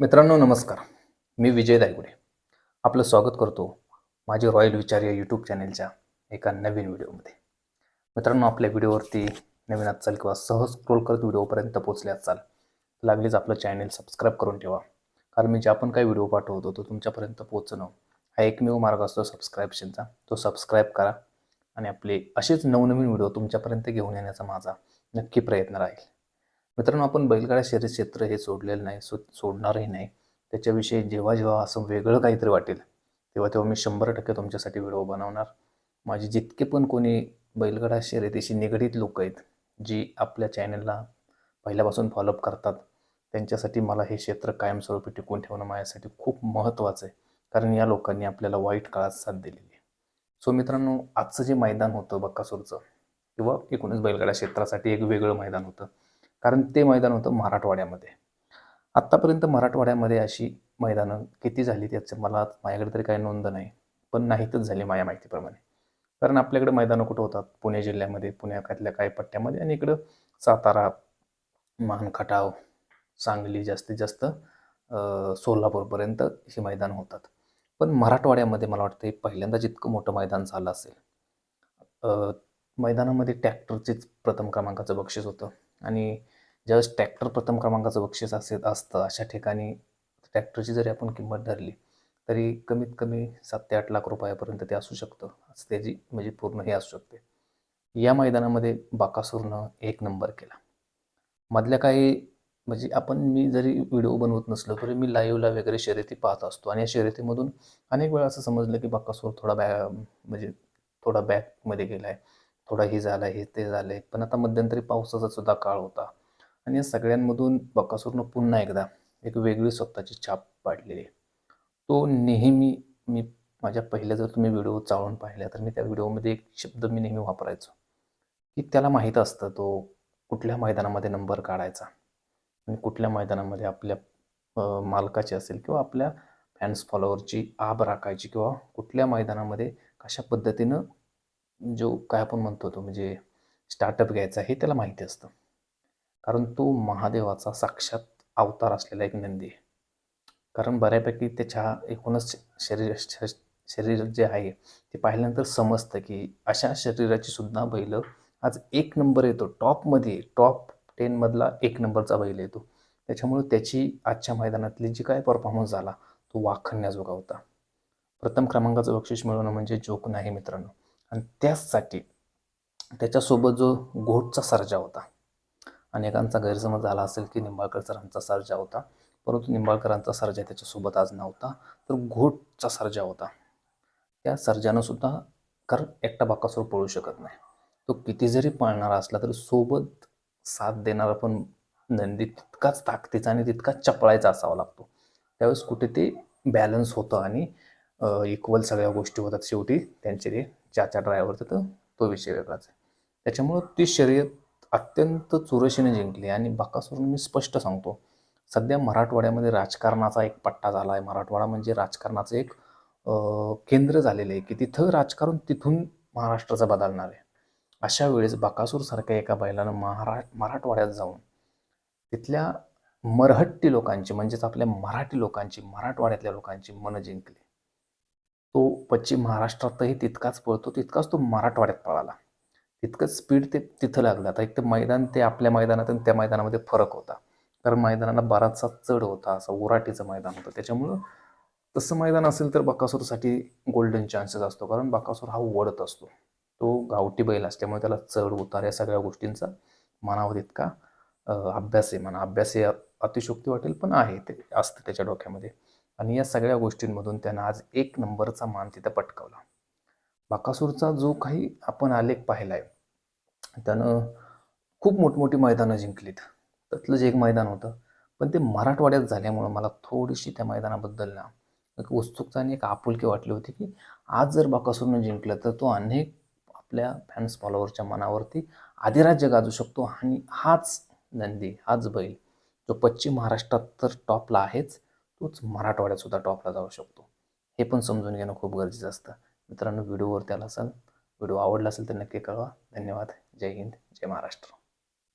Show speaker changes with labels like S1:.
S1: मित्रांनो नमस्कार. मी विजय दायगुडे. आपलं स्वागत करतो माझे रॉयल विचार या यूट्यूब चॅनेलच्या एका नवीन व्हिडिओमध्ये. मित्रांनो आपल्या व्हिडिओवरती नवीन असाल किंवा सहज स्क्रोल करत व्हिडिओपर्यंत पोचले असाल लागलीच आपलं चॅनेल सबस्क्राईब करून ठेवा. कारण मी ज्या पण काही व्हिडिओ पाठवतो तो तुमच्यापर्यंत पोचणं हा एकमेव मार्ग असतो सबस्क्राईबशनचा तो सबस्क्राईब करा आणि आपले असेच नवनवीन व्हिडिओ तुमच्यापर्यंत घेऊन येण्याचा माझा नक्की प्रयत्न राहील. मित्रांनो आपण बैलगाडा शरीर क्षेत्र हे सोडलेलं नाही सो सोडणारही नाही. त्याच्याविषयी जेव्हा जेव्हा असं वेगळं काहीतरी वाटेल तेव्हा तेव्हा मी शंभर टक्के तुमच्यासाठी व्हिडिओ बनवणार. माझे जितके पण कोणी बैलगाडा शर्यतीशी निगडीत लोक आहेत जी आपल्या चॅनलला पहिल्यापासून फॉलोअप करतात त्यांच्यासाठी मला हे क्षेत्र कायमस्वरूपी टिकवून ठेवणं माझ्यासाठी खूप महत्त्वाचं आहे. कारण या लोकांनी आपल्याला वाईट काळात साथ दिलेली आहे. सो मित्रांनो आजचं जे मैदान होतं बक्कासूरचं किंवा एकूणच बैलगाडा क्षेत्रासाठी एक वेगळं मैदान होतं कारण ते मैदान होतं मराठवाड्यामध्ये. आत्तापर्यंत मराठवाड्यामध्ये अशी मैदानं किती झाली त्याचं मला माझ्याकडे तरी काही नोंद नाही पण नाहीतच झाली माझ्या माहितीप्रमाणे. कारण आपल्याकडे मैदानं कुठं होतात? पुणे जिल्ह्यामध्ये पुण्यातल्या काही पट्ट्यामध्ये आणि इकडं सातारा मानखटाव सांगली जास्तीत जास्त सोलापूरपर्यंत ही मैदान होतात. पण मराठवाड्यामध्ये मला वाटतं हे पहिल्यांदाच इतकं मोठं मैदान झालं असेल मैदानामध्ये ट्रॅक्टरचेच प्रथम क्रमांकाचं बक्षीस होतं. आणि ज्यावेळेस ट्रॅक्टर प्रथम क्रमांकाचं बक्षीस असेल असतं अशा ठिकाणी ट्रॅक्टरची जरी आपण किंमत धरली तरी कमीत कमी सात ते आठ लाख रुपयापर्यंत ते असू शकतं. असं त्याची म्हणजे पूर्ण हे असू शकते. या मैदानामध्ये बाकासूरनं एक नंबर केला. मधल्या काही म्हणजे आपण मी जरी व्हिडिओ बनवत नसलो तरी मी लाईव्हला वगैरे शर्यती पाहत असतो. आणि या शर्यतीमधून अनेक वेळा असं समजलं की बाकासूर थोडा बॅ म्हणजे थोडा बॅकमध्ये गेला आहे थोडा हे झालं हे ते झालं. आहे पण आता मध्यंतरी पावसाचा सुद्धा काळ होता. आणि या सगळ्यांमधून बकासूरनं पुन्हा एकदा एक वेगळी स्वतःची छाप पाडलेली. तो नेहमी मी माझ्या पहिल्या जर तुम्ही व्हिडिओ चाळून पाहिला तर मी त्या व्हिडिओमध्ये एक शब्द मी नेहमी वापरायचो. की त्याला माहीत असतं तो कुठल्या मैदानामध्ये नंबर काढायचा. आणि कुठल्या मैदानामध्ये आपल्या मालकाची असेल किंवा आपल्या फॅन्स फॉलोअरची आब राखायची किंवा कुठल्या मैदानामध्ये कशा पद्धतीनं जो काय आपण म्हणतो तो म्हणजे स्टार्टअप घ्यायचा हे त्याला माहिती असतं. कारण तो महादेवाचा साक्षात अवतार असलेला एक नंदी आहे. कारण बऱ्यापैकी त्याच्या एकूणच शरीर श- शरीर जे आहे ते पाहिल्यानंतर समजतं की अशा शरीराची सुद्धा बैल आज एक नंबर येतो. टॉपमध्ये टॉप टेनमधला एक नंबरचा बैल येतो. त्याच्यामुळे त्याची आजच्या मैदानातली जी काय परफॉर्मन्स झाला तो वाखण्याजोगा होता. प्रथम क्रमांकाचं बक्षीस मिळवणं म्हणजे जोक नाही मित्रांनो. आणि त्याचसाठी त्याच्यासोबत जो घोटचा सर्जा होता अनेकांचा गैरसमज झाला असेल की निंबाळकर सरांचा सर्जा होता परंतु निंबाळकरांचा सर्जा त्याच्यासोबत आज नव्हता तर घोटचा सर्जा होता. त्या सर्जानं सुद्धा कारण एकटा बाकासोर पळू शकत नाही. तो किती जरी पळणारा असला तरी सोबत साथ देणारा पण नंदी तितकाच ताकदीचा आणि तितकाच चपळायचा असावा लागतो. त्यावेळेस कुठे ते बॅलन्स होतं आणि इक्वल सगळ्या गोष्टी होतात शेवटी त्यांचे ते ज्याच्या ड्रायव्हरचा तर तो विषय वेगळाच आहे. त्याच्यामुळं ती शर्यत अत्यंत चुरशीने जिंकली आणि बकासूरने मी स्पष्ट सांगतो सध्या मराठवाड्यामध्ये राजकारणाचा एक पट्टा झाला आहे. मराठवाडा म्हणजे राजकारणाचं एक केंद्र झालेलं आहे की तिथं राजकारण तिथून महाराष्ट्राचं बदलणार आहे. अशा वेळेस बाकासूरसारख्या एका बैलानं महारा मराठवाड्यात जाऊन तिथल्या मरहट्टी लोकांची म्हणजेच आपल्या मराठी लोकांची मराठवाड्यातल्या लोकांची मनं जिंकली. तो पश्चिम महाराष्ट्रातही तितकाच पळतो तितकाच तो मराठवाड्यात पळाला. तितकंच स्पीड ते तिथं लागलं. आता एक तर मैदान ते आपल्या मैदानात आणि त्या मैदानामध्ये फरक होता. कारण मैदानाला बराचसा चढ होता असं उराटीचं मैदान होतं. त्याच्यामुळं तसं मैदान असेल तर बकासूरसाठी गोल्डन चान्सेस असतो. कारण बकासूर हा ओढत असतो. तो गावठी बैल असल्यामुळे त्याला चढ उतार या सगळ्या गोष्टींचा मनावर इतका अभ्यास आहे म्हणा. अभ्यास हे अतिशोक्ती वाटेल पण आहे ते असतं त्याच्या डोक्यामध्ये. आणि या सगळ्या गोष्टींमधून त्यानं आज एक नंबरचा मान तिथं पटकावला. बाकासूरचा जो काही आपण आलेख पाहिला आहे त्यानं खूप मोठमोठी मैदानं जिंकलीत. त्यातलंच एक मैदान होतं पण ते मराठवाड्यात झाल्यामुळं मला थोडीशी त्या मैदानाबद्दल ना एक उत्सुकता आणि एक आपुलकी वाटली होती की आज जर बाकासूरनं जिंकलं तर तो अनेक आपल्या फॅन्स फॉलोअरच्या मनावरती आधिराज्य गाजू शकतो. आणि हाच नंदी हाच बैल जो पश्चिम महाराष्ट्रात तर टॉपला आहेच तोच मराठवाड्यात सुद्धा टॉपला जाऊ शकतो. हे पण समजून घेणं खूप गरजेचं असतं. मित्रांनो व्हिडिओवर त्याला असाल व्हिडिओ आवडला असेल तर नक्की कळवा. धन्यवाद. जय हिंद. जय महाराष्ट्र.